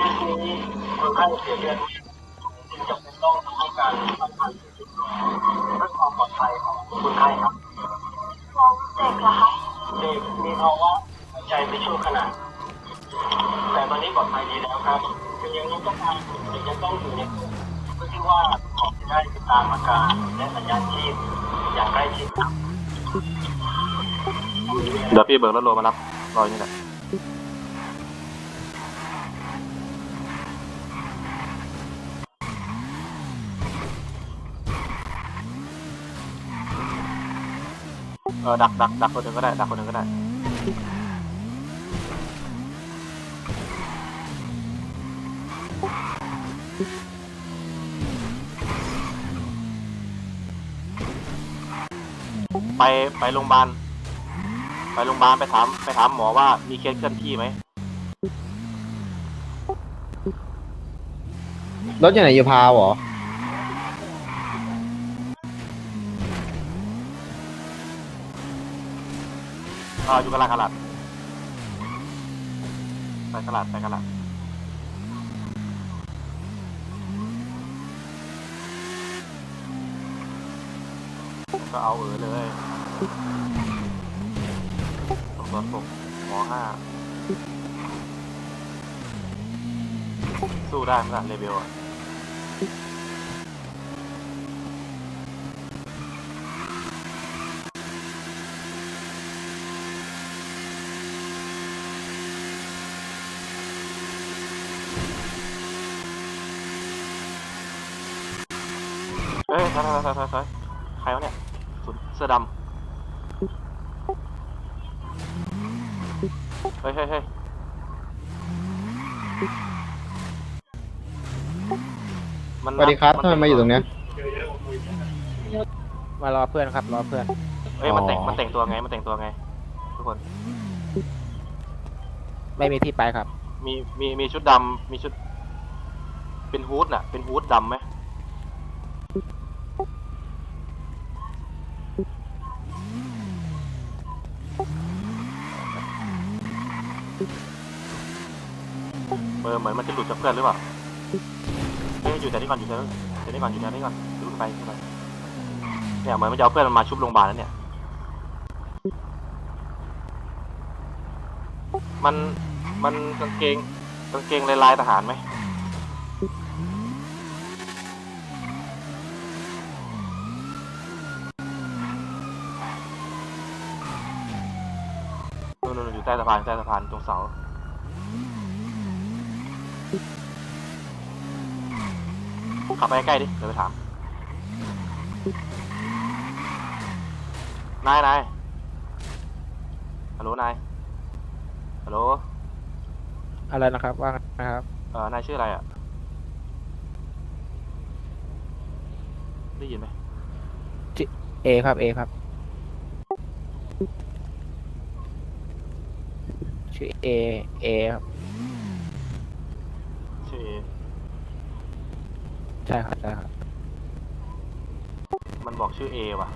นี้คนไข้เสียเลือดจำเป็นต้องให้การสัมพันธ์เพื่อความปลอดภัยของคนไข้ครับแล้วเด็กล่ะคะเด็กมีภาวะหายใจไม่ชั่วขณะแต่ตอนนี้ปลอดภัยดีแล้วครับแต่ยังยังต้องการเด็กยังต้องอยู่ในเพื่อที่ว่าหมอจะได้ติดตามอาการและสัญญาณชีพอย่างใกล้ชิดครับเดี๋ยวพี่เบิร์รถโลมารับรอยนี่แหละ เออดักดักดักคนหนึ่งก็ได้ดักคนหนึ่งก็ได้ไปไปโรงพยาบาลไปโรงพยาบาลไปถามไปถามหมอว่ามีเคสเคลื่อนที่ไหมรถอยู่ไหนอยู่พาวเหรอ อ่าอยู่กะลาดกะลาดไปกะลาดไปกะลาดก็เอาเออเลยตำรวจตกหมอห้าสู้ได้ไหมล่ะเลเวลอะ เอ้ยถอยถอยถอยถอยถอยใครวะเนี่ยสุดเสื้อดำเฮ้ยเฮ้ยเฮ้ยมันสวัสดีครับทำไมมาอยู่ตรงเนี้ยมารอเพื่อนครับ รอเพื่อน เฮ้ยมันแต่งมันแต่งตัวไงมันแต่งตัวไง ทุกคน ไม่มีที่ไปครับ มีมีมีชุดดำมีชุด เป็นฮูดน่ะ เป็นฮูดดำไหม ออเหมือนมันจะหลุดจากเพื่อนหรือเปล่าเอ้ยอยู่แต่นี่ก่อนอยู่แต่แต่นี่ก่อนอยู่แต่นี่ก่อนลุกไปลุกไปเนี่ยเหมือนมันจะเอาเพื่อนมันมาชุบโรงพยาบาลแล้วเนี่ย มันมันกางเกงกางเกงลายลายทหารไหมนู่นนู่นอยู่ใต้สะพานใต้สะพานตรงเสา ขับไปใกล้ๆดิ เดี๋ยวไปถาม นายนายฮัลโหลนายฮัลโหลอะไรนะครับ ว่าไงนะครับ เออนายชื่ออะไรอะ ได้ยินไหมเอครับเอครับ ชื่อเอเอครับ ชื่อเอ ใช่ครับใช่ครับมันบอกชื่อเอว่ะ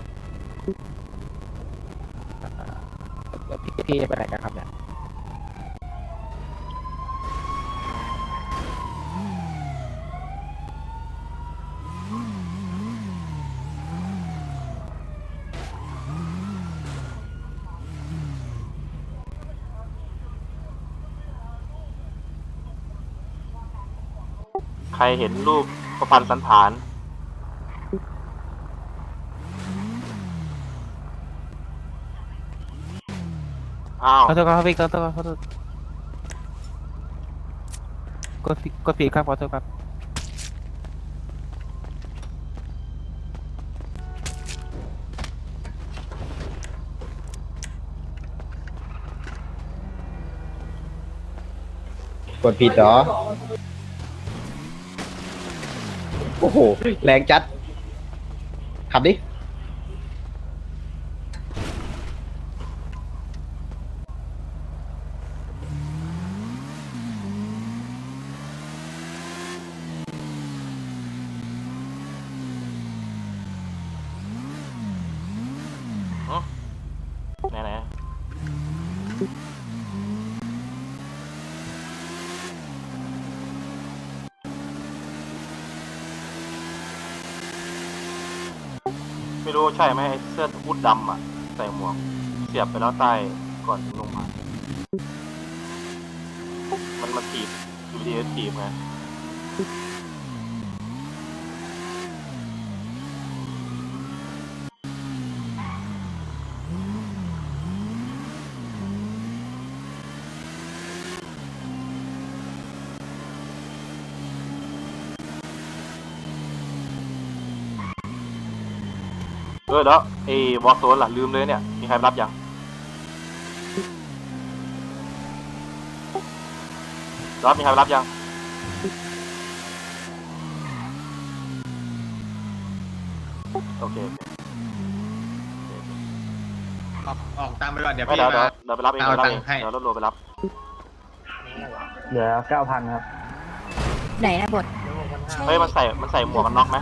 แล้วพี่พี่จะไปไหนกันครับเนี่ยใครเห็นรูป ประพันธ์สันฐาน อ้าว ขอโทษครับพี่ขอโทษครับขอโทษกดผิดกดผิดครับขอโทษครับกดผิดเหรอ โอ้โห แรงจัด ขับดิ ไม่รู้ใช่ไหมไอ้เสื้อฮูดดำอะ ใส่หมวก เสียบไปแล้วใต้ก่อนลงมามันมาถีบอยู่ดีๆถีบไง เออแล้วไอ้วอลโซนล่ะลืมเลยเนี่ย มีใครรับยังรับมีใครรับยังโอเคโอเคออกออกตามไปก่อนเดี๋ยวไม่พี่เดี๋ยวเดี๋ยวมา เดี๋ยวไปรับเองเอาเดี๋ยวรับเองตังค์ให้ เดี๋ยวรถโรไปรับเหลือเก้าพันครับ ไหนนะบทเฮ้ยมันใส่มันใส่หมวกกันน็อกไหม